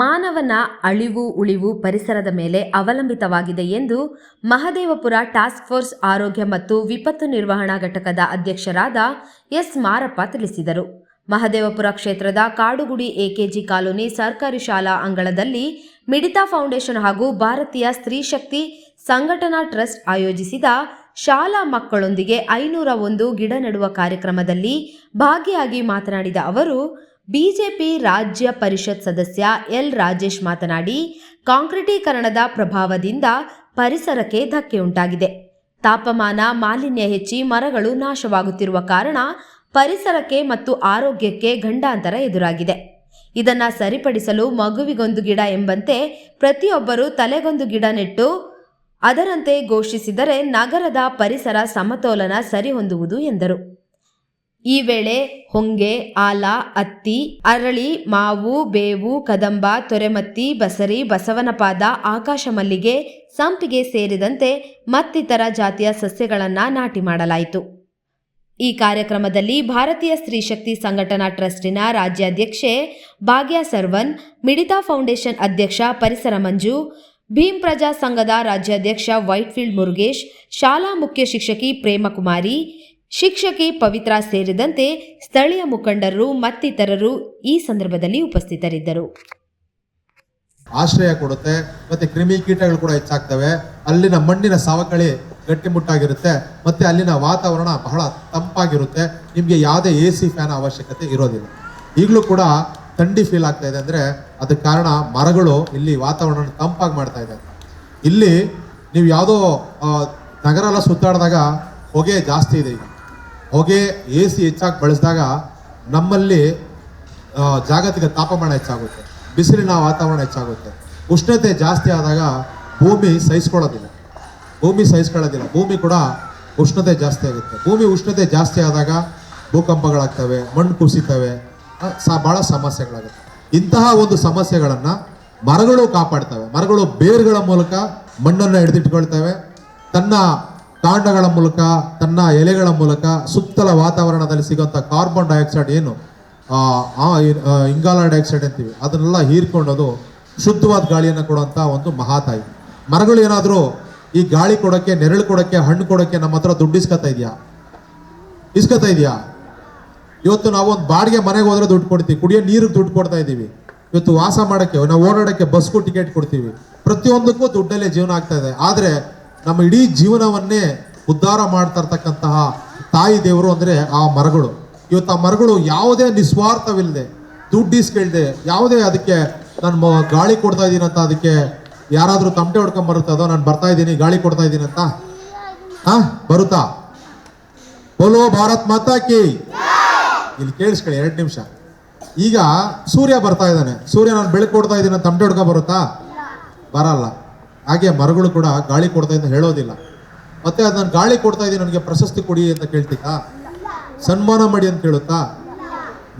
ಮಾನವನ ಅಳಿವು, ಉಳಿವು ಪರಿಸರದ ಮೇಲೆ ಅವಲಂಬಿತವಾಗಿದೆ ಎಂದು ಮಹದೇವಪುರ ಟಾಸ್ಕ್ ಫೋರ್ಸ್ ಆರೋಗ್ಯ ಮತ್ತು ವಿಪತ್ತು ನಿರ್ವಹಣಾ ಘಟಕದ ಅಧ್ಯಕ್ಷರಾದ ಎಸ್ ಮಾರಪ್ಪ ತಿಳಿಸಿದರು. ಮಹದೇವಪುರ ಕ್ಷೇತ್ರದ ಕಾಡುಗುಡಿ ಎಕೆಜಿ ಕಾಲೋನಿ ಸರ್ಕಾರಿ ಶಾಲಾ ಅಂಗಳದಲ್ಲಿ ಮಿಡಿತಾ ಫೌಂಡೇಶನ್ ಹಾಗೂ ಭಾರತೀಯ ಸ್ತ್ರೀ ಶಕ್ತಿ ಸಂಘಟನಾ ಟ್ರಸ್ಟ್ ಆಯೋಜಿಸಿದ ಶಾಲಾ ಮಕ್ಕಳೊಂದಿಗೆ ಐನೂರ ಒಂದು ಗಿಡ ನೆಡುವ ಕಾರ್ಯಕ್ರಮದಲ್ಲಿ ಭಾಗಿಯಾಗಿ ಮಾತನಾಡಿದ ಅವರು ಬಿಜೆಪಿ ರಾಜ್ಯ ಪರಿಷತ್ ಸದಸ್ಯ ಎಲ್ ರಾಜೇಶ್ ಮಾತನಾಡಿ, ಕಾಂಕ್ರೀಟೀಕರಣದ ಪ್ರಭಾವದಿಂದ ಪರಿಸರಕ್ಕೆ ಧಕ್ಕೆ ಉಂಟಾಗಿದೆ. ತಾಪಮಾನ ಮಾಲಿನ್ಯ ಹೆಚ್ಚಿ ಮರಗಳು ನಾಶವಾಗುತ್ತಿರುವ ಕಾರಣ ಪರಿಸರಕ್ಕೆ ಮತ್ತು ಆರೋಗ್ಯಕ್ಕೆ ಗಂಡಾಂತರ ಎದುರಾಗಿದೆ. ಇದನ್ನು ಸರಿಪಡಿಸಲು ಮಗುವಿಗೊಂದು ಗಿಡ ಎಂಬಂತೆ ಪ್ರತಿಯೊಬ್ಬರು ತಲೆಗೊಂದು ಗಿಡ ನೆಟ್ಟು ಅದರಂತೆ ಘೋಷಿಸಿದರೆ ನಗರದ ಪರಿಸರ ಸಮತೋಲನ ಸರಿಹೊಂದುವುದು ಎಂದರು. ಈ ವೇಳೆ ಹೊಂಗೆ, ಆಲ, ಅತ್ತಿ, ಅರಳಿ, ಮಾವು, ಬೇವು, ಕದಂಬ, ತೊರೆಮತ್ತಿ, ಬಸರಿ, ಬಸವನಪಾದ ಆಕಾಶ ಮಲ್ಲಿಗೆ ಸಂಪಿಗೆ ಸೇರಿದಂತೆ ಮತ್ತಿತರ ಜಾತಿಯ ಸಸ್ಯಗಳನ್ನು ನಾಟಿ ಮಾಡಲಾಯಿತು. ಈ ಕಾರ್ಯಕ್ರಮದಲ್ಲಿ ಭಾರತೀಯ ಸ್ತ್ರೀ ಶಕ್ತಿ ಸಂಘಟನಾ ಟ್ರಸ್ಟಿನ ರಾಜ್ಯಾಧ್ಯಕ್ಷೆ ಭಾಗ್ಯ ಸರ್ವನ್, ಮಿಡಿತಾ ಫೌಂಡೇಶನ್ ಅಧ್ಯಕ್ಷ ಪರಿಸರ ಮಂಜು, ಭೀಮ್ ಪ್ರಜಾ ಸಂಘದ ರಾಜ್ಯಾಧ್ಯಕ್ಷ ವೈಟ್ಫೀಲ್ಡ್ ಮುರುಗೇಶ್, ಶಾಲಾ ಮುಖ್ಯ ಶಿಕ್ಷಕಿ ಪ್ರೇಮಕುಮಾರಿ ಶಿಕ್ಷಕಿ ಪವಿತ್ರ ಸೇರಿದಂತೆ ಸ್ಥಳೀಯ ಮುಖಂಡರು ಮತ್ತಿತರರು ಈ ಸಂದರ್ಭದಲ್ಲಿ ಉಪಸ್ಥಿತರಿದ್ದರು. ಆಶ್ರಯ ಕೊಡುತ್ತೆ, ಮತ್ತೆ ಕ್ರಿಮಿ ಕೀಟಗಳು ಕೂಡ ಹೆಚ್ಚಾಗ್ತವೆ. ಅಲ್ಲಿನ ಮಣ್ಣಿನ ಸವಕಳಿ ಗಟ್ಟಿಮುಟ್ಟಾಗಿರುತ್ತೆ ಮತ್ತೆ ಅಲ್ಲಿನ ವಾತಾವರಣ ಬಹಳ ತಂಪಾಗಿರುತ್ತೆ. ನಿಮಗೆ ಯಾವುದೇ ಎ ಸಿ ಫ್ಯಾನ್ ಅವಶ್ಯಕತೆ ಇರೋದಿಲ್ಲ. ಈಗಲೂ ಕೂಡ ಥಂಡಿ ಫೀಲ್ ಆಗ್ತಾ ಇದೆ ಅಂದ್ರೆ ಅದಕ್ಕೆ ಕಾರಣ ಮರಗಳು ಇಲ್ಲಿ ವಾತಾವರಣ ತಂಪಾಗಿ ಮಾಡ್ತಾ ಇದೆ. ಇಲ್ಲಿ ನೀವು ಯಾವುದೋ ನಗರ ಎಲ್ಲ ಸುತ್ತಾಡಿದಾಗ ಹೊಗೆ ಜಾಸ್ತಿ ಇದೆ ಈಗ. ಹೊಗೆ ಎ ಸಿ ಹೆಚ್ಚಾಗಿ ಬಳಸಿದಾಗ ನಮ್ಮಲ್ಲಿ ಜಾಗತಿಕ ತಾಪಮಾನ ಹೆಚ್ಚಾಗುತ್ತೆ. ಬಿಸಿಲಿನ ವಾತಾವರಣ ಹೆಚ್ಚಾಗುತ್ತೆ. ಉಷ್ಣತೆ ಜಾಸ್ತಿ ಆದಾಗ ಭೂಮಿ ಸಹಿಸ್ಕೊಳ್ಳೋದಿಲ್ಲ. ಭೂಮಿ ಸಹಿಸ್ಕೊಳ್ಳೋದಿಲ್ಲ. ಭೂಮಿ ಕೂಡ ಉಷ್ಣತೆ ಜಾಸ್ತಿ ಆಗುತ್ತೆ. ಭೂಮಿ ಉಷ್ಣತೆ ಜಾಸ್ತಿ ಆದಾಗ ಭೂಕಂಪಗಳಾಗ್ತವೆ, ಮಣ್ಣು ಕುಸಿತವೆ ಸಹ ಭಾಳ ಸಮಸ್ಯೆಗಳಾಗುತ್ತೆ. ಇಂತಹ ಒಂದು ಸಮಸ್ಯೆಗಳನ್ನು ಮರಗಳು ಕಾಪಾಡ್ತವೆ. ಮರಗಳು ಬೇರುಗಳ ಮೂಲಕ ಮಣ್ಣನ್ನು ಹಿಡಿದಿಟ್ಕೊಳ್ತವೆ ತನ್ನ ಕಾಂಡಗಳ ಮೂಲಕ, ತನ್ನ ಎಲೆಗಳ ಮೂಲಕ ಸುತ್ತಲ ವಾತಾವರಣದಲ್ಲಿ ಸಿಗುವಂಥ ಕಾರ್ಬನ್ ಡೈಆಕ್ಸೈಡ್ ಏನು? ಇಂಗಾಲ ಡೈಆಕ್ಸೈಡ್ ಅಂತೀವಿ. ಅದನ್ನೆಲ್ಲ ಹೀರ್ಕೊಂಡೋದು ಶುದ್ಧವಾದ ಗಾಳಿಯನ್ನು ಕೊಡುವಂಥ ಒಂದು ಮಹಾತಾಯಿ. ಮರಗಳು ಏನಾದರೂ ಈ ಗಾಳಿ ಕೊಡೋಕ್ಕೆ, ನೆರಳು ಕೊಡೋಕ್ಕೆ, ಹಣ್ಣು ಕೊಡೋಕ್ಕೆ ನಮ್ಮ ಹತ್ರ ದುಡ್ಡು ಇಸ್ಕೊತಾ ಇದೆಯಾ? ಇಸ್ಕೊತಾ ಇದೆಯಾ? ಇವತ್ತು ನಾವು ಒಂದು ಬಾಡಿಗೆ ಮನೆಗೆ ಹೋದ್ರೆ ದುಡ್ಡು ಕೊಡ್ತೀವಿ. ಕುಡಿಯೋ ನೀರಿಗೆ ದುಡ್ಡು ಕೊಡ್ತಾ ಇದ್ದೀವಿ. ಇವತ್ತು ವಾಸ ಮಾಡೋಕ್ಕೆ, ನಾವು ಓಡಾಡೋಕ್ಕೆ ಬಸ್ಗೂ ಟಿಕೆಟ್ ಕೊಡ್ತೀವಿ. ಪ್ರತಿಯೊಂದಕ್ಕೂ ದುಡ್ಡಲ್ಲೇ ಜೀವನ ಆಗ್ತಾ ಇದೆ. ಆದರೆ ನಮ್ಮ ಇಡೀ ಜೀವನವನ್ನೇ ಉದ್ಧಾರ ಮಾಡ್ತಾ ಇರ್ತಕ್ಕಂತಹ ತಾಯಿ ದೇವರು ಅಂದರೆ ಆ ಮರಗಳು. ಇವತ್ತು ಆ ಮರಗಳು ಯಾವುದೇ ನಿಸ್ವಾರ್ಥವಿಲ್ಲದೆ ದುಡ್ಡು ಇಸ್ಕೇಳ್ದೆ ಯಾವುದೇ ಅದಕ್ಕೆ ನಾನು ಗಾಳಿ ಕೊಡ್ತಾ ಇದ್ದೀನಿ ಅಂತ ಅದಕ್ಕೆ ಯಾರಾದರೂ ತಮಟೆ ಹೊಡ್ಕೊಂಡ್ ಬರುತ್ತದೋ ನಾನು ಬರ್ತಾ ಇದ್ದೀನಿ ಗಾಳಿ ಕೊಡ್ತಾ ಇದ್ದೀನಿ ಅಂತ? ಹಾ ಬರುತ್ತಾ? ಬೋಲೋ ಭಾರತ್ ಮಾತಾ ಕಿ! ಇಲ್ಲಿ ಕೇಳಿಸ್ಕೊಳ್ಳಿ, ಎರಡು ನಿಮಿಷ. ಈಗ ಸೂರ್ಯ ಬರ್ತಾ ಇದ್ದಾನೆ. ಸೂರ್ಯ, ನಾನು ಬೆಳಕು ಕೊಡ್ತಾ ಇದ್ದೀನಿ ತಮಟೆ ಹೊಡ್ಕೊಂಡ್ ಬರುತ್ತಾ? ಬರಲ್ಲ. ಹಾಗೆ ಮರಗಳು ಕೂಡ ಗಾಳಿ ಕೊಡ್ತಾ ಇದ್ದ ಹೇಳೋದಿಲ್ಲ. ಮತ್ತೆ ಅದನ್ನು ನಾನು ಗಾಳಿ ಕೊಡ್ತಾ ಇದ್ದೀನಿ ನನಗೆ ಪ್ರಶಸ್ತಿ ಕೊಡಿ ಅಂತ ಕೇಳ್ತೀಕಾ ಸನ್ಮಾನ ಮಾಡಿ ಅಂತ ಕೇಳುತ್ತಾ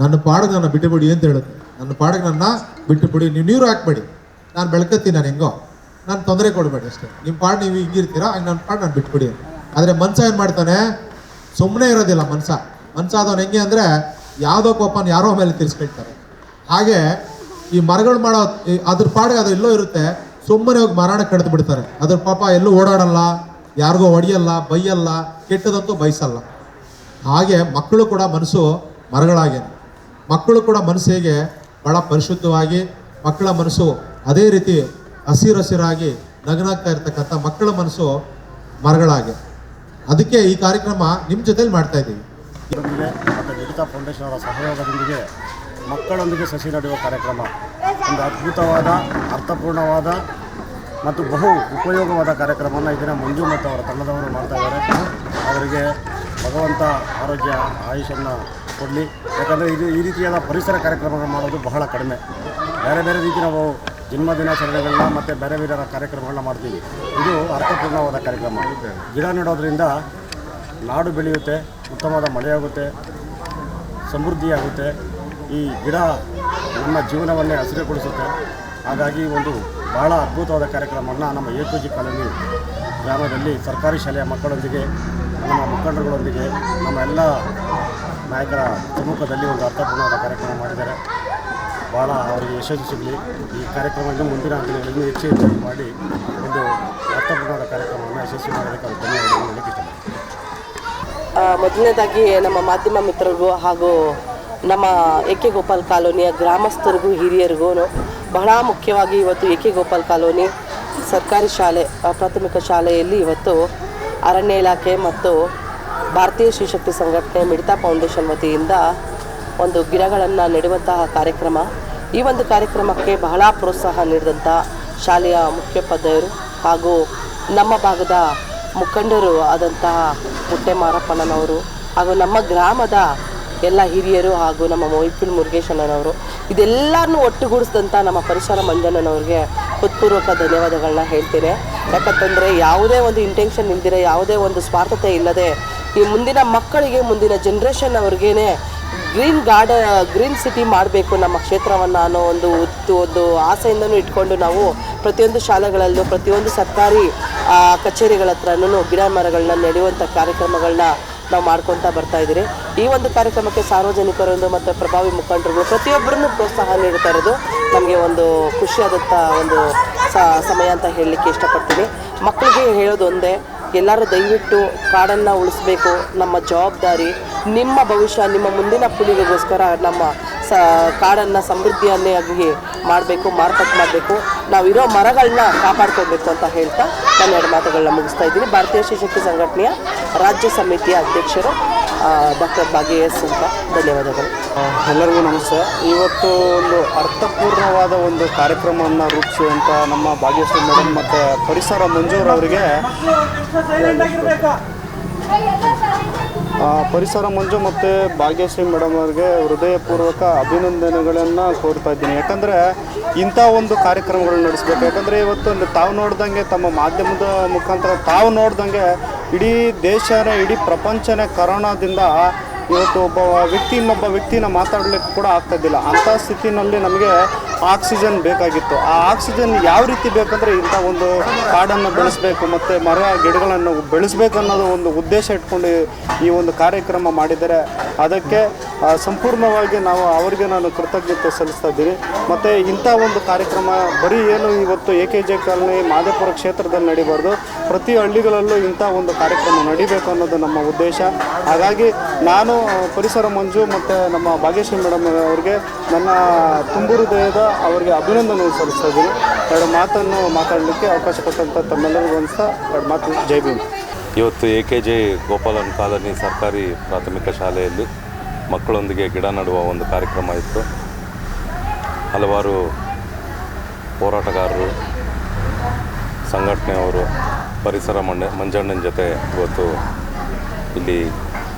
ನನ್ನ ಪಾಡಿಗೆ ನನ್ನ ಬಿಟ್ಟು ಬಿಡಿ ಅಂತ ಹೇಳುತ್ತೆ. ನನ್ನ ಪಾಡಿಗೆ ನನ್ನ ಬಿಟ್ಟು ಬಿಡಿ ನೀವು ನೀರು ಹಾಕ್ಬೇಡಿ. ನಾನು ಬೆಳ್ಕತ್ತೀನಿ ನಾನು ಹೆಂಗೋ. ನಾನು ತೊಂದರೆ ಕೊಡಬೇಡಿ ಅಷ್ಟೇ. ನಿಮ್ಮ ಪಾಡು ನೀವು ಹಿಂಗಿರ್ತೀರಾ ಹಂಗೆ ನನ್ನ ಪಾಡು ನಾನು ಬಿಟ್ಬಿಡಿ ಆದರೆ ಮನ್ಸ ಏನು ಮಾಡ್ತಾನೆ? ಸುಮ್ಮನೆ ಇರೋದಿಲ್ಲ ಮನ್ಸ. ಮನ್ಸ ಆದವನು ಹೆಂಗೆ ಅಂದರೆ ಯಾವುದೋ ಕೋಪನ ಯಾರೋ ಮೇಲೆ ತಿರ್ಸ್ಕೊಳ್ತಾರೆ. ಹಾಗೆ ಈ ಮರಗಳು ಮಾಡೋ ಅದ್ರ ಪಾಡಿಗೆ ಅದು ಎಲ್ಲೋ ಇರುತ್ತೆ. ಸುಮ್ಮನೆ ಹೋಗಿ ಮರಣ ಕಡ್ದು ಬಿಡ್ತಾರೆ. ಅದ್ರ ಪಾಪ ಎಲ್ಲೂ ಓಡಾಡಲ್ಲ, ಯಾರಿಗೋ ಹೊಡಿಯಲ್ಲ, ಬೈಯಲ್ಲ, ಕೆಟ್ಟದಂತೂ ಬಯಸಲ್ಲ. ಹಾಗೆ ಮಕ್ಕಳು ಕೂಡ ಮನಸ್ಸು ಮರಗಳಾಗೆ ಮಕ್ಕಳು ಕೂಡ ಮನಸ್ಸು ಹೇಗೆ? ಬಹಳ ಪರಿಶುದ್ಧವಾಗಿ, ಮಕ್ಕಳ ಮನಸ್ಸು ಅದೇ ರೀತಿ ಹಸಿರಸಿರಾಗಿ ನಗನಾಗ್ತಾ ಇರ್ತಕ್ಕಂಥ ಮಕ್ಕಳ ಮನಸ್ಸು ಮರಗಳಾಗೆ ಅದಕ್ಕೆ ಈ ಕಾರ್ಯಕ್ರಮ ನಿಮ್ಮ ಜೊತೆಲಿ ಮಾಡ್ತಾ ಇದ್ದೀವಿ ಫೌಂಡೇಶನ್ ಅವರ ಸಹಯೋಗದೊಂದಿಗೆ ಮಕ್ಕಳೊಂದಿಗೆ ಸಸಿ ನೆಡುವ ಕಾರ್ಯಕ್ರಮ ಒಂದು ಅದ್ಭುತವಾದ, ಅರ್ಥಪೂರ್ಣವಾದ ಮತ್ತು ಬಹು ಉಪಯೋಗವಾದ ಕಾರ್ಯಕ್ರಮವನ್ನು ಇದನ್ನು ಮಂಜು ಮತ್ತು ಅವರ ತಂಡದವರು ಮಾಡ್ತಾ ಇದ್ದಾರೆ. ಅವರಿಗೆ ಭಗವಂತ ಆರೋಗ್ಯ ಆಯುಷನ್ನು ಕೊಡಲಿ. ಯಾಕಂದರೆ ಇದು ಈ ರೀತಿಯಾದ ಪರಿಸರ ಕಾರ್ಯಕ್ರಮಗಳು ಮಾಡೋದು ಬಹಳ ಕಡಿಮೆ. ಬೇರೆ ಬೇರೆ ರೀತಿ ನಾವು ಜನ್ಮದಿನಾಚರಣೆಗಳನ್ನ ಮತ್ತು ಬೇರೆ ಬೇರೆ ಕಾರ್ಯಕ್ರಮಗಳನ್ನ ಮಾಡ್ತೀವಿ. ಇದು ಅರ್ಥಪೂರ್ಣವಾದ ಕಾರ್ಯಕ್ರಮ. ಗಿಡ ನೆಡೋದ್ರಿಂದ ನಾಡು ಬೆಳೆಯುತ್ತೆ, ಉತ್ತಮವಾದ ಮಳೆಯಾಗುತ್ತೆ, ಸಮೃದ್ಧಿಯಾಗುತ್ತೆ. ಈ ಗಿಡ ನಮ್ಮ ಜೀವನವನ್ನೇ ಹಸಿರುಗೊಳಿಸುತ್ತೆ. ಹಾಗಾಗಿ ಒಂದು ಬಹಳ ಅದ್ಭುತವಾದ ಕಾರ್ಯಕ್ರಮವನ್ನು ನಮ್ಮ ಎ ಪಿ ಜಿ ಕಾಲೋನಿ ಗ್ರಾಮದಲ್ಲಿ ಸರ್ಕಾರಿ ಶಾಲೆಯ ಮಕ್ಕಳೊಂದಿಗೆ, ನಮ್ಮ ಮುಖಂಡರುಗಳೊಂದಿಗೆ, ನಮ್ಮ ಎಲ್ಲ ನಾಯಕರ ಸಮ್ಮುಖದಲ್ಲಿ ಒಂದು ಅರ್ಥಪೂರ್ಣವಾದ ಕಾರ್ಯಕ್ರಮ ಮಾಡಿದ್ದಾರೆ. ಭಾಳ ಅವರಿಗೆ ಯಶಸ್ಸು ಸಿಗಲಿ. ಈ ಕಾರ್ಯಕ್ರಮವನ್ನು ಮುಂದಿನ ದಿನಗಳಲ್ಲಿ ಹೆಚ್ಚು ಹೆಚ್ಚಾಗಿ ಮಾಡಿ ಒಂದು ಅರ್ಥಪೂರ್ಣವಾದ ಕಾರ್ಯಕ್ರಮವನ್ನು ಯಶಸ್ವಿ ಮಾಡೋದಕ್ಕೆ ಅವ್ರು ಧನ್ಯವಾದಗಳನ್ನು ಹೇಳಕ್ಕೆ ಮೊದಲನೇದಾಗಿ ನಮ್ಮ ಮಾಧ್ಯಮ ಮಿತ್ರರು ಹಾಗೂ ನಮ್ಮ ಎ ಕೆ ಗೋಪಾಲ್ ಕಾಲೋನಿಯ ಗ್ರಾಮಸ್ಥರಿಗೂ ಹಿರಿಯರಿಗೂ ಬಹಳ ಮುಖ್ಯವಾಗಿ ಇವತ್ತು ಎ ಕೆ ಗೋಪಾಲ್ ಕಾಲೋನಿ ಸರ್ಕಾರಿ ಶಾಲೆ ಪ್ರಾಥಮಿಕ ಶಾಲೆಯಲ್ಲಿ ಇವತ್ತು ಅರಣ್ಯ ಇಲಾಖೆ ಮತ್ತು ಭಾರತೀಯ ಶ್ರೀಶಕ್ತಿ ಸಂಘಟನೆ ಮಿಡಿತಾ ಫೌಂಡೇಶನ್ ವತಿಯಿಂದ ಒಂದು ಗಿಡಗಳನ್ನು ನೆಡುವಂತಹ ಕಾರ್ಯಕ್ರಮ. ಈ ಒಂದು ಕಾರ್ಯಕ್ರಮಕ್ಕೆ ಬಹಳ ಪ್ರೋತ್ಸಾಹ ನೀಡಿದಂಥ ಶಾಲೆಯ ಮುಖ್ಯೋಪಾಧ್ಯಾಯರು ಹಾಗೂ ನಮ್ಮ ಭಾಗದ ಮುಖಂಡರು ಆದಂತಹ ಮುಟ್ಟೆ ಮಾರಪ್ಪನವರು ಹಾಗೂ ನಮ್ಮ ಗ್ರಾಮದ ಎಲ್ಲ ಹಿರಿಯರು ಹಾಗೂ ನಮ್ಮ ಮೊಯ್ಕುಲ್ ಮುರುಗೇಶಣ್ಣನವರು ಇದೆಲ್ಲರನ್ನೂ ಒಟ್ಟುಗೂಡಿಸಿದಂಥ ನಮ್ಮ ಪರಿಸರ ಮಂಜಣ್ಣನವ್ರಿಗೆ ಹೃತ್ಪೂರ್ವಕ ಧನ್ಯವಾದಗಳನ್ನ ಹೇಳ್ತೇನೆ. ಯಾಕಂತಂದರೆ ಯಾವುದೇ ಒಂದು ಇಂಟೆನ್ಷನ್ ಇಲ್ಲದಿರ ಯಾವುದೇ ಒಂದು ಸ್ವಾರ್ಥತೆ ಇಲ್ಲದೆ ಈ ಮುಂದಿನ ಮಕ್ಕಳಿಗೆ, ಮುಂದಿನ ಜನ್ರೇಷನ್ ಅವ್ರಿಗೇನೆ ಗ್ರೀನ್ ಗಾರ್ಡ ಗ್ರೀನ್ ಸಿಟಿ ಮಾಡಬೇಕು ನಮ್ಮ ಕ್ಷೇತ್ರವನ್ನು ಅನ್ನೋ ಒಂದು ಉತ್ತು, ಒಂದು ಆಸೆಯಿಂದನೂ ಇಟ್ಕೊಂಡು ನಾವು ಪ್ರತಿಯೊಂದು ಶಾಲೆಗಳಲ್ಲೂ, ಪ್ರತಿಯೊಂದು ಸರ್ಕಾರಿ ಕಚೇರಿಗಳ ಹತ್ರನೂ ಗಿಡ ಮರಗಳನ್ನ ನೆಡೆಯುವಂಥ ಕಾರ್ಯಕ್ರಮಗಳನ್ನ ನಾವು ಮಾಡ್ಕೊತಾ ಬರ್ತಾ ಇದ್ದೀರಿ. ಈ ಒಂದು ಕಾರ್ಯಕ್ರಮಕ್ಕೆ ಸಾರ್ವಜನಿಕರೊಂದು ಮತ್ತು ಪ್ರಭಾವಿ ಮುಖಂಡರುಗಳು ಪ್ರತಿಯೊಬ್ಬರನ್ನು ಪ್ರೋತ್ಸಾಹ ನೀಡ್ತಾ ಇರೋದು ನಮಗೆ ಒಂದು ಖುಷಿಯಾದಂಥ ಒಂದು ಸಮಯ ಅಂತ ಹೇಳಲಿಕ್ಕೆ ಇಷ್ಟಪಡ್ತೀನಿ. ಮಕ್ಕಳಿಗೆ ಹೇಳೋದು ಒಂದೇ, ಎಲ್ಲರೂ ದಯವಿಟ್ಟು ಕಾಡನ್ನು ಉಳಿಸ್ಬೇಕು. ನಮ್ಮ ಜವಾಬ್ದಾರಿ, ನಿಮ್ಮ ಭವಿಷ್ಯ, ನಿಮ್ಮ ಮುಂದಿನ ಪೀಳಿಗೆಗೋಸ್ಕರ ನಮ್ಮ ಸ ಕಾಡನ್ನು ಸಮೃದ್ಧಿಯನ್ನೇ ಆಗಿ ಮಾಡಬೇಕು ಮಾರ್ಪಾಟ್ ಮಾಡಬೇಕು. ನಾವಿರೋ ಮರಗಳನ್ನ ಕಾಪಾಡ್ಕೋಬೇಕು ಅಂತ ಹೇಳ್ತಾ ನಾನು ಎರಡು ಮಾತುಗಳನ್ನ ಮುಗಿಸ್ತಾ ಇದ್ದೀನಿ. ಭಾರತೀಯ ಶಿಶಕ್ತಿ ಸಂಘಟನೆಯ ರಾಜ್ಯ ಸಮಿತಿಯ ಅಧ್ಯಕ್ಷರು ಡಾಕ್ಟರ್ ಭಾಗ್ಯ ಎಸ್ ಅಂತ. ಧನ್ಯವಾದಗಳು. ಎಲ್ಲರಿಗೂ ನಮಸ್ತೆ. ಇವತ್ತು ಒಂದು ಅರ್ಥಪೂರ್ಣವಾದ ಒಂದು ಕಾರ್ಯಕ್ರಮವನ್ನು ರೂಪಿಸುವಂಥ ನಮ್ಮ ಭಾಗ್ಯಶ್ರೀ ಮೇಡಮ್ ಮತ್ತು ಪರಿಸರ ಮಂಜೂರವರಿಗೆ ಅವರಿಗೆ ಪರಿಸರ ಮಂಜು ಮತ್ತು ಭಾಗ್ಯಶ್ರೀ ಮೇಡಮ್ ಅವರಿಗೆ ಹೃದಯಪೂರ್ವಕ ಅಭಿನಂದನೆಗಳನ್ನು ಕೋರ್ತಾ ಇದ್ದೀನಿ. ಯಾಕಂದರೆ ಇಂಥ ಒಂದು ಕಾರ್ಯಕ್ರಮಗಳು ನಡೆಸಬೇಕು. ಯಾಕಂದರೆ ಇವತ್ತು ತಾವು ನೋಡ್ದಂಗೆ ತಮ್ಮ ಮಾಧ್ಯಮದ ಮುಖಾಂತರ ತಾವು ನೋಡ್ದಂಗೆ ಇಡೀ ದೇಶನೇ, ಇಡೀ ಪ್ರಪಂಚನೇ ಕರೋನಾದಿಂದ ಇವತ್ತು ಒಬ್ಬ ವ್ಯಕ್ತಿ, ಇನ್ನೊಬ್ಬ ವ್ಯಕ್ತಿನ ಮಾತಾಡಲಿಕ್ಕೆ ಕೂಡ ಆಗ್ತಾಯಿದ್ದಿಲ್ಲ ಅಂಥ ಸ್ಥಿತಿನಲ್ಲಿ ನಮಗೆ ಆಕ್ಸಿಜನ್ ಬೇಕಾಗಿತ್ತು. ಆ ಆಕ್ಸಿಜನ್ ಯಾವ ರೀತಿ ಬೇಕಂದರೆ ಇಂಥ ಒಂದು ಕಾಡನ್ನು ಬೆಳೆಸಬೇಕು ಮತ್ತು ಮರ, ಗಿಡಗಳನ್ನು ಬೆಳೆಸಬೇಕು ಅನ್ನೋದು ಒಂದು ಉದ್ದೇಶ ಇಟ್ಕೊಂಡು ಈ ಒಂದು ಕಾರ್ಯಕ್ರಮ ಮಾಡಿದರೆ ಅದಕ್ಕೆ ಸಂಪೂರ್ಣವಾಗಿ ನಾವು ಅವರಿಗೆ ನಾನು ಕೃತಜ್ಞತೆ ಸಲ್ಲಿಸ್ತಾ ಇದ್ದೀನಿ. ಮತ್ತು ಇಂಥ ಒಂದು ಕಾರ್ಯಕ್ರಮ ಬರೀ ಏನು ಇವತ್ತು A K J colony Madepura ಕ್ಷೇತ್ರದಲ್ಲಿ ನಡಿಬಾರ್ದು. ಪ್ರತಿ ಹಳ್ಳಿಗಳಲ್ಲೂ ಇಂಥ ಒಂದು ಕಾರ್ಯಕ್ರಮ ನಡಿಬೇಕು ಅನ್ನೋದು ನಮ್ಮ ಉದ್ದೇಶ. ಹಾಗಾಗಿ ನಾನು ಪರಿಸರ ಮಂಜು ಮತ್ತು ನಮ್ಮ ಭಾಗ್ಯಶ್ರೀ ಮೇಡಮ್ ಅವರಿಗೆ ನನ್ನ ತುಂಬು ಹೃದಯದ ಅವರಿಗೆ ಅಭಿನಂದನೆ ಸಲ್ಲಿಸ್ತಾ ಇದ್ದೀನಿ. ಎರಡು ಮಾತನ್ನು ಮಾತಾಡಲಿಕ್ಕೆ ಅವಕಾಶ ಕೊಟ್ಟಂಥ ತಮ್ಮೆಲ್ಲರಿಗೂ ಅಂತ ಎರಡು ಮಾತು, ಜೈ ಭೀಮ್. ಇವತ್ತು A K J Gopalan colony ಸರ್ಕಾರಿ ಪ್ರಾಥಮಿಕ ಶಾಲೆಯಲ್ಲಿ ಮಕ್ಕಳೊಂದಿಗೆ ಗಿಡ ನೆಡುವ ಒಂದು ಕಾರ್ಯಕ್ರಮ ಇತ್ತು. ಹಲವಾರು ಹೋರಾಟಗಾರರು, ಸಂಘಟನೆಯವರು, ಪರಿಸರ ಮಂಡ, ಮಂಜಣ್ಣನ ಜೊತೆ ಇವತ್ತು ಇಲ್ಲಿ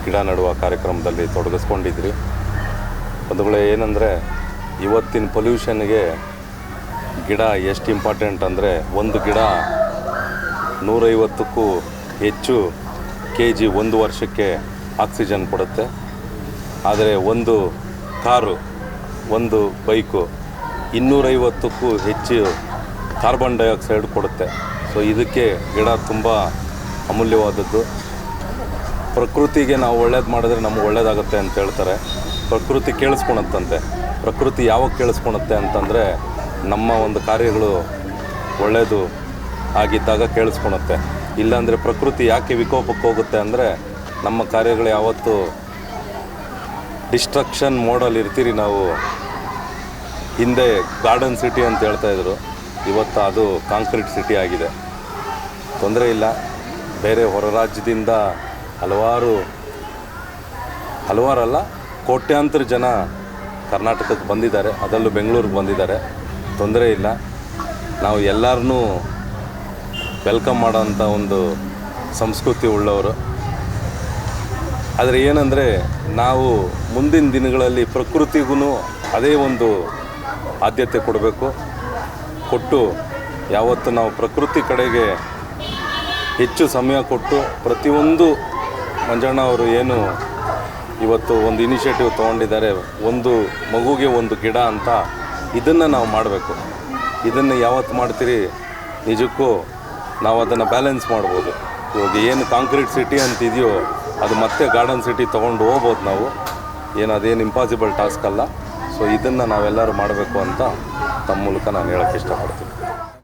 ಗಿಡ ನೆಡುವ ಕಾರ್ಯಕ್ರಮದಲ್ಲಿ ತೊಡಗಿಸ್ಕೊಂಡಿದ್ರಿ. ವೇಳೆ ಏನಂದರೆ, ಇವತ್ತಿನ ಪೊಲ್ಯೂಷನ್ಗೆ ಗಿಡ ಎಷ್ಟು ಇಂಪಾರ್ಟೆಂಟ್ ಅಂದರೆ, ಒಂದು ಗಿಡ ನೂರೈವತ್ತಕ್ಕೂ ಹೆಚ್ಚು ಕೆ ಜಿ ಒಂದು ವರ್ಷಕ್ಕೆ ಆಕ್ಸಿಜನ್ ಕೊಡುತ್ತೆ. ಆದರೆ ಒಂದು ಕಾರು, ಒಂದು ಬೈಕು ಇನ್ನೂರೈವತ್ತಕ್ಕೂ ಹೆಚ್ಚು ಕಾರ್ಬನ್ ಡೈಆಕ್ಸೈಡ್ ಕೊಡುತ್ತೆ. ಸೊ ಇದಕ್ಕೆ ಗಿಡ ತುಂಬ ಅಮೂಲ್ಯವಾದದ್ದು. ಪ್ರಕೃತಿಗೆ ನಾವು ಒಳ್ಳೇದು ಮಾಡಿದ್ರೆ ನಮ್ಗೆ ಒಳ್ಳೇದಾಗುತ್ತೆ ಅಂತ ಹೇಳ್ತಾರೆ. ಪ್ರಕೃತಿ ಕೇಳಿಸ್ಕೊಳತ್ತಂತೆ ಪ್ರಕೃತಿ ಯಾವಾಗ ಕೇಳಿಸ್ಕೊಳತ್ತೆ ಅಂತಂದರೆ ನಮ್ಮ ಒಂದು ಕಾರ್ಯಗಳು ಒಳ್ಳೆಯದು ಆಗಿದ್ದಾಗ ಕೇಳಿಸ್ಕೊಳತ್ತೆ ಇಲ್ಲಾಂದರೆ ಪ್ರಕೃತಿ ಯಾಕೆ ವಿಕೋಪಕ್ಕೆ ಹೋಗುತ್ತೆ ಅಂದರೆ ನಮ್ಮ ಕಾರ್ಯಗಳು ಯಾವತ್ತೂ ಡಿಸ್ಟ್ರಕ್ಷನ್ ಮೋಡಲ್ಲಿ ಇರ್ತೀರಿ ನಾವು. ಹಿಂದೆ ಗಾರ್ಡನ್ ಸಿಟಿ ಅಂತ ಹೇಳ್ತಾ ಇದ್ರು. ಇವತ್ತು ಅದು ಕಾಂಕ್ರೀಟ್ ಸಿಟಿ ಆಗಿದೆ. ತೊಂದರೆ ಇಲ್ಲ. ಬೇರೆ ಹೊರ ರಾಜ್ಯದಿಂದ ಹಲವಾರು, ಹಲವಾರಲ್ಲ ಕೋಟ್ಯಾಂತರ ಜನ ಕರ್ನಾಟಕಕ್ಕೆ ಬಂದಿದ್ದಾರೆ. ಅದರಲ್ಲೂ ಬೆಂಗಳೂರಿಗೆ ಬಂದಿದ್ದಾರೆ. ತೊಂದರೆ ಇಲ್ಲ. ನಾವು ಎಲ್ಲರನ್ನೂ ವೆಲ್ಕಮ್ ಮಾಡೋಂಥ ಒಂದು ಸಂಸ್ಕೃತಿ ಉಳ್ಳವರು. ಆದರೆ ಏನಂದರೆ ನಾವು ಮುಂದಿನ ದಿನಗಳಲ್ಲಿ ಪ್ರಕೃತಿಗೂ ಅದೇ ಒಂದು ಆದ್ಯತೆ ಕೊಡಬೇಕು. ಕೊಟ್ಟು ಯಾವತ್ತು ನಾವು ಪ್ರಕೃತಿ ಕಡೆಗೆ ಹೆಚ್ಚು ಸಮಯ ಕೊಟ್ಟು ಪ್ರತಿಯೊಂದು ಮಂಜಣ್ಣ ಅವರು ಏನು ಇವತ್ತು ಒಂದು ಇನಿಷಿಯೇಟಿವ್ ತೊಗೊಂಡಿದ್ದಾರೆ, ಒಂದು ಮಗುಗೆ ಒಂದು ಗಿಡ ಅಂತ ಇದನ್ನು ನಾವು ಮಾಡಬೇಕು. ಇದನ್ನು ಯಾವತ್ತು ಮಾಡ್ತೀರಿ? ನಿಜಕ್ಕೂ ನಾವು ಅದನ್ನು ಬ್ಯಾಲೆನ್ಸ್ ಮಾಡ್ಬೋದು. ಇವಾಗ ಏನು ಕಾಂಕ್ರೀಟ್ ಸಿಟಿ ಅಂತ ಇದೆಯೋ ಅದು ಮತ್ತೆ ಗಾರ್ಡನ್ ಸಿಟಿ ತೊಗೊಂಡು ಹೋಗ್ಬೋದು ನಾವು. ಏನು ಅದೇನು ಇಂಪಾಸಿಬಲ್ ಟಾಸ್ಕ್ ಅಲ್ಲ. ಸೊ ಇದನ್ನು ನಾವೆಲ್ಲರೂ ಮಾಡಬೇಕು ಅಂತ ತಮ್ಮ ಮೂಲಕ ನಾನು ಹೇಳೋಕ್ಕೆ ಇಷ್ಟಪಡ್ತೀನಿ.